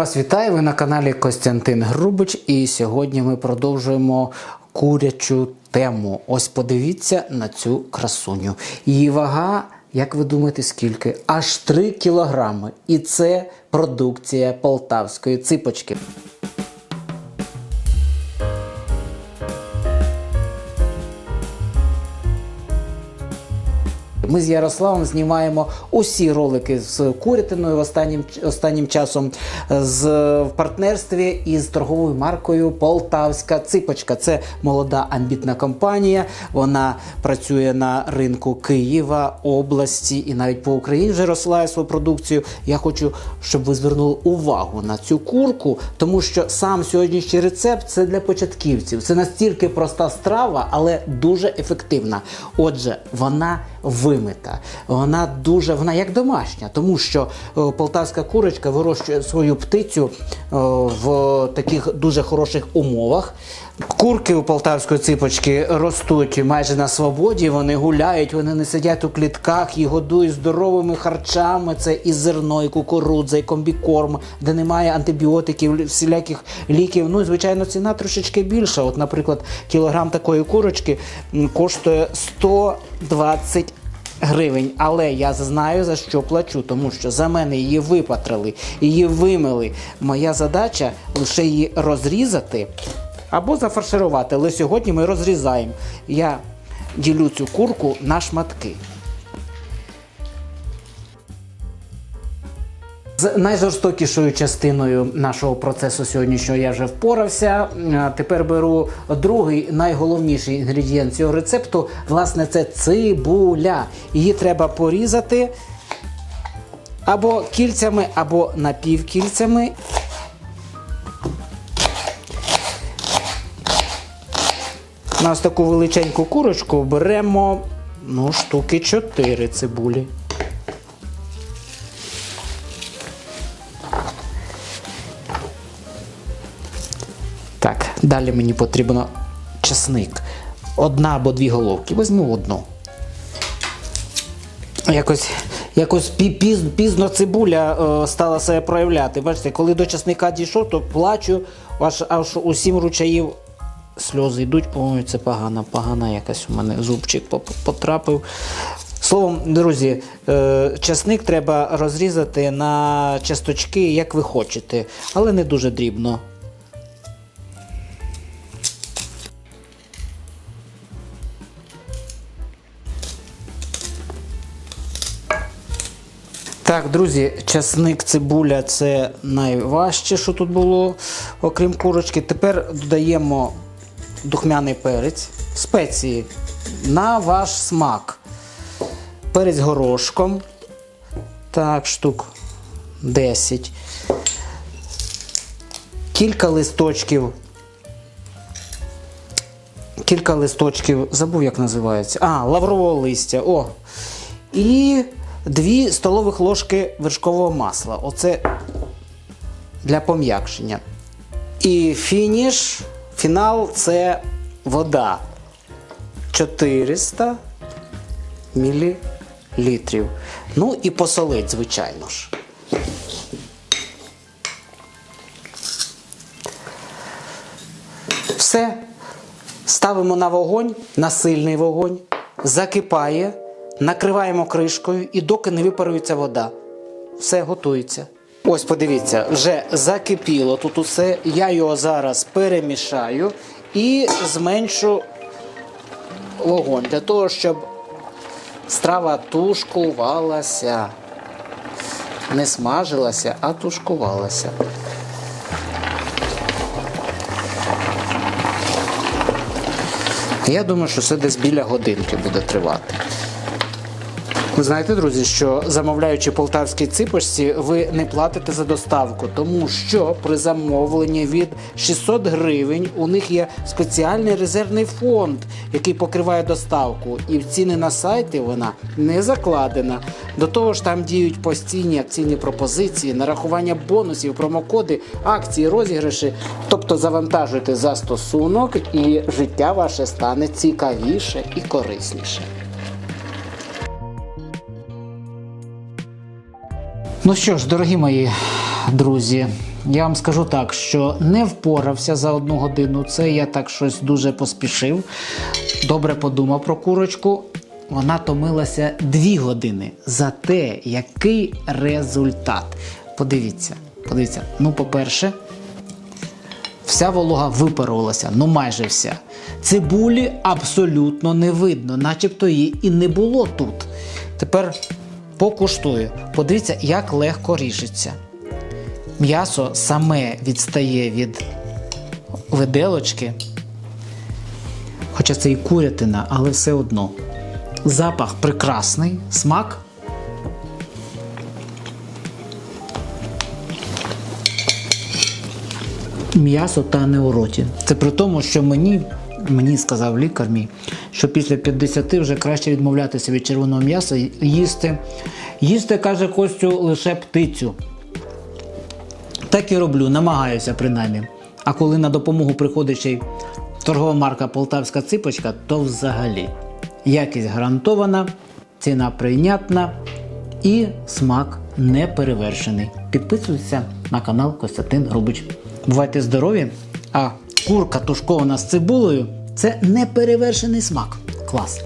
вас вітаю. Ви на каналі Костянтин Грубич, і сьогодні ми продовжуємо курячу тему. Ось подивіться на цю красуню. Її вага, як ви думаєте, скільки? Аж 3 кілограми. І це продукція полтавської ципочки. Ми з Ярославом знімаємо усі ролики з курятиною останнім, останнім часом з, в партнерстві із торговою маркою Полтавська Ципочка. Це молода амбітна компанія. Вона працює на ринку Києва, області і навіть по Україні вже розсилає свою продукцію. Я хочу, щоб ви звернули увагу на цю курку, тому що сам сьогоднішній рецепт це для початківців. Це настільки проста страва, але дуже ефективна. Отже, вона вимита. Вона дуже вона як домашня, тому що е, полтавська курочка вирощує свою птицю е, в таких дуже хороших умовах. Курки у полтавської ципочки ростуть майже на свободі, вони гуляють, вони не сидять у клітках, їх годують здоровими харчами. Це і зерно, і кукурудза, і комбікорм, де немає антибіотиків, всіляких ліків. Ну і звичайно, ціна трошечки більша. От, наприклад, кілограм такої курочки коштує 120 гривень. Але я знаю за що плачу, тому що за мене її випатрили, її вимили. Моя задача лише її розрізати або зафарширувати. Але сьогодні ми розрізаємо. Я ділю цю курку на шматки. З найжорстокішою частиною нашого процесу сьогоднішнього я вже впорався. Тепер беру другий найголовніший інгредієнт цього рецепту. Власне, це цибуля. Її треба порізати або кільцями, або напівкільцями. На ось таку величеньку курочку беремо ну, штуки 4 цибулі. Далі мені потрібно чесник. Одна або дві головки. Візьму одну. Якось якось піз- пізно цибуля е, стала себе проявляти. Бачите, коли до чесника дійшов, то плачу, аж, аж у сім ручаїв сльози йдуть. Ой, це погано, погана якась у мене зубчик потрапив. Словом, друзі, е, часник треба розрізати на часточки, як ви хочете, але не дуже дрібно. Так, друзі, часник, цибуля це найважче, що тут було, окрім курочки. Тепер додаємо духмяний перець, спеції на ваш смак. Перець горошком. Так, штук 10. Кілька листочків. Кілька листочків, забув, як називається. А, лаврового листя. О. І 2 столових ложки вершкового масла. Оце для пом'якшення. І фініш, фінал це вода. 400 мл. Ну і посолить, звичайно ж. Все. Ставимо на вогонь, на сильний вогонь, закипає, накриваємо кришкою і доки не випарується вода. Все готується. Ось подивіться, вже закипіло тут усе. Я його зараз перемішаю і зменшу вогонь для того, щоб страва тушкувалася. Не смажилася, а тушкувалася. Я думаю, що це десь біля годинки буде тривати. Ви знаєте, друзі, що замовляючи полтавській ципочці, ви не платите за доставку, тому що при замовленні від 600 гривень у них є спеціальний резервний фонд, який покриває доставку. І в ціни на сайті вона не закладена. До того ж, там діють постійні акційні пропозиції, нарахування бонусів, промокоди, акції, розіграші. Тобто завантажуйте застосунок, і життя ваше стане цікавіше і корисніше. Ну що ж, дорогі мої друзі, Я вам скажу так, що не впорався за одну годину. Це я так щось дуже поспішив. Добре подумав про курочку. Вона томилася дві години. Зате який результат? Подивіться, подивіться. Ну, по-перше, вся волога випарувалася, ну майже вся. Цибулі абсолютно не видно, начебто її і не було тут. Тепер покуштую. Подивіться, як легко ріжеться. М'ясо саме відстає від виделочки. Хоча це і курятина, але все одно. Запах прекрасний, смак. М'ясо тане у роті. Це при тому, що мені, мені сказав лікар мій, що після 50 вже краще відмовлятися від червоного м'яса і їсти. Їсти, каже Костю, лише птицю. Так і роблю, намагаюся принаймні. А коли на допомогу приходить ще й торгова марка Полтавська ципочка, то взагалі якість гарантована, ціна прийнятна і смак не перевершений. Підписуйтеся на канал Костянтин Грубич. Бувайте здорові! А курка тушкована з цибулею це неперевершений смак. Клас!